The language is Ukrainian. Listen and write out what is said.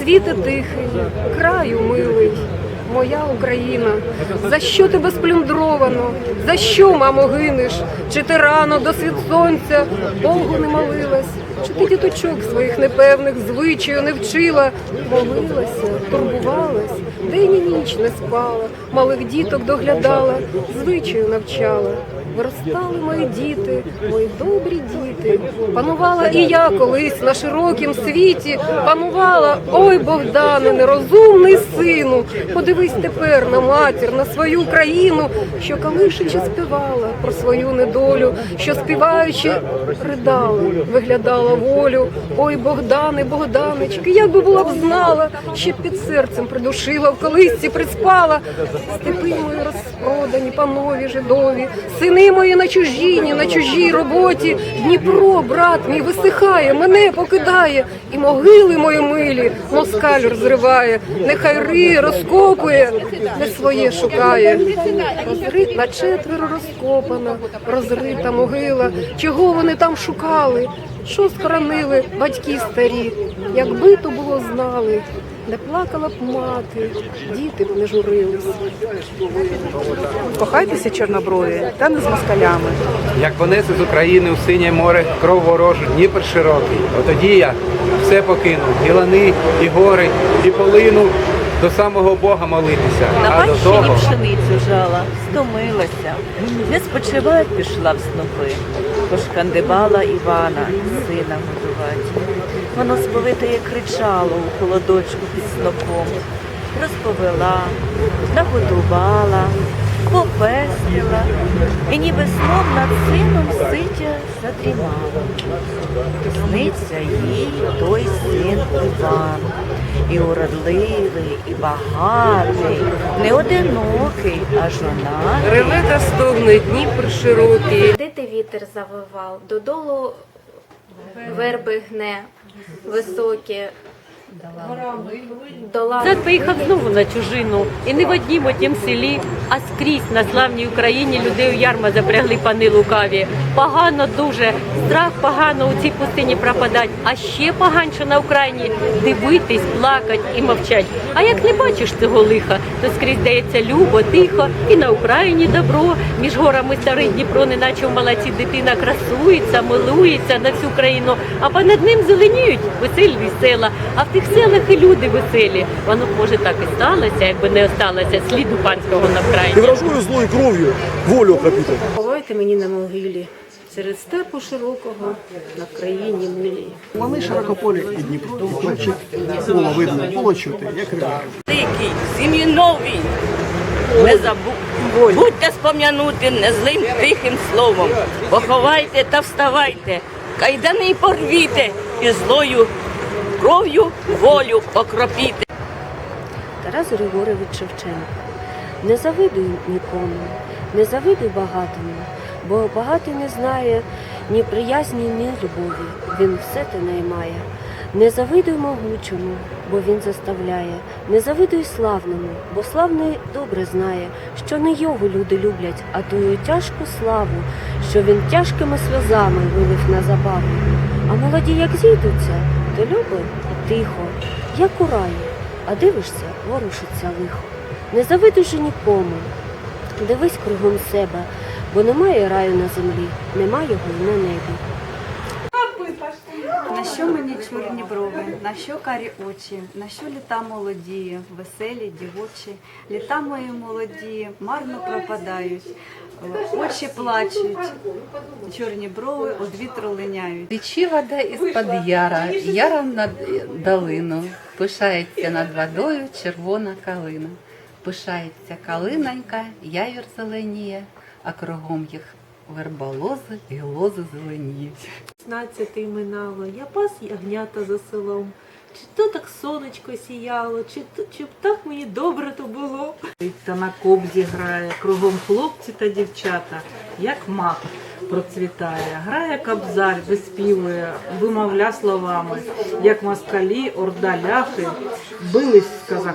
Світе тихий, краю милий, моя Україна, за що тебе сплюндровано? За що, мамо, гинеш? Чи ти рано до світ сонця Богу не молилась? Чи ти діточок своїх непевних звичаю не вчила? Молилася, турбувалась, день і ніч не спала, малих діток доглядала, звичаю навчала. Виростали мої діти, мої добрі діти. Панувала і я колись на широкім світі. Панувала, ой, Богдане, нерозумний сину. Подивись тепер на матір, на свою країну, що калишича співала про свою недолю, що співаючи ридала, виглядала волю. Ой, Богдане, Богданечки, як би була б знала, ще під серцем придушила, в колисці приспала. Степи мої розпродані, панові жидові, сини мої на чужіні, на чужій роботі. Дніпро, брат мій, висихає, мене покидає, і могили мої милі москаль розриває, нехай риє, розкопує, не своє шукає. Розрит на четверо розкопана, розрита могила. Чого вони там шукали? Що схоронили батьки старі? Якби то було знали, не плакала б мати, діти б не журились. Кохайтеся чорноброві, та не з москалями. Як понесе з України у синє море кров ворожу, Дніпр широкий. Отоді я все покину, і лани, і гори, і полину до самого Бога молитися. На А до того пшеницю жала, стомилася, не спочивать пішла в снопи, пошкандибала Івана, сина годувати. Воно сповитає кричало у холодочку під снопом, розповела, нагодувала, попестила, і ніби сном над сином сидя задрімала. Сниться їй той син Іван, і уродливий, і багатий, не одинокий, а жона. Реве та стогне Дніпр широкий. Де ти вітер завивав, додолу верби гне високі. Дола Зад поїхав знову на чужину, і не в однім отім селі, а скрізь на славній Україні людей у ярма запрягли пани лукаві. Погано дуже, страх погано у цій пустині пропадать, а ще поганше на Україні дивитись, плакать і мовчать. А як не бачиш цього лиха, то скрізь здається любо, тихо, і на Україні добро. Між горами старий Дніпро, неначе в молоці дитина красується, милується на всю країну, а понад ним зеленіють веселі села. А в тих селах і люди веселі. Воно може так і сталося, якби не осталося сліду панського на Ти вкраїні. вражою злою кров'ю волю окропити. Ховайте мені на могилі серед степу широкого на країні милій. Вони широкополі і Дніпро, і було видно, було чути, як рибак. великий, сім'ї нові. Не забудь, будьте спом'янути незлим тихим словом. Поховайте та вставайте, кайдани порвіте і злою кров'ю волю окропіте. Тарас Григорович Шевченко. Не завидуй нікому, не завидуй багатому, бо багатий не знає ні приязні, ні любові. Він все те наймає. Не завидуй могучому, бо він заставляє. Не завидуй славному, бо славний добре знає, що не його люди люблять, а тую тяжку славу, що він тяжкими сльозами вилив на забаву. А молоді, як зійдуться, і тихо, як у раї. А дивишся, ворушиться лихо. Не завидуй же нікому. Дивись кругом себе, бо немає раю на землі, нема його й на небі. На що мені чорні брови, на що карі очі, на що літа молоді, веселі, дівочі, літа мої молоді, марно пропадають, очі плачуть, чорні брови од вітру линяють. Тече вода із-під яра, яром над долину, пишається над водою червона калина. Пишається калинонька, явір зеленіє, а кругом їх верболози і лози зеленіють. 16 минало, я пас ягнята за селом. Чи то так сонечко сіяло, чи, то, чи б так мені добре то було. Та на кобзі грає, кругом хлопці та дівчата, як мак процвітає. Грає кобзар, виспівує, вимовля словами, як москалі, орда ляхи, бились з казаками.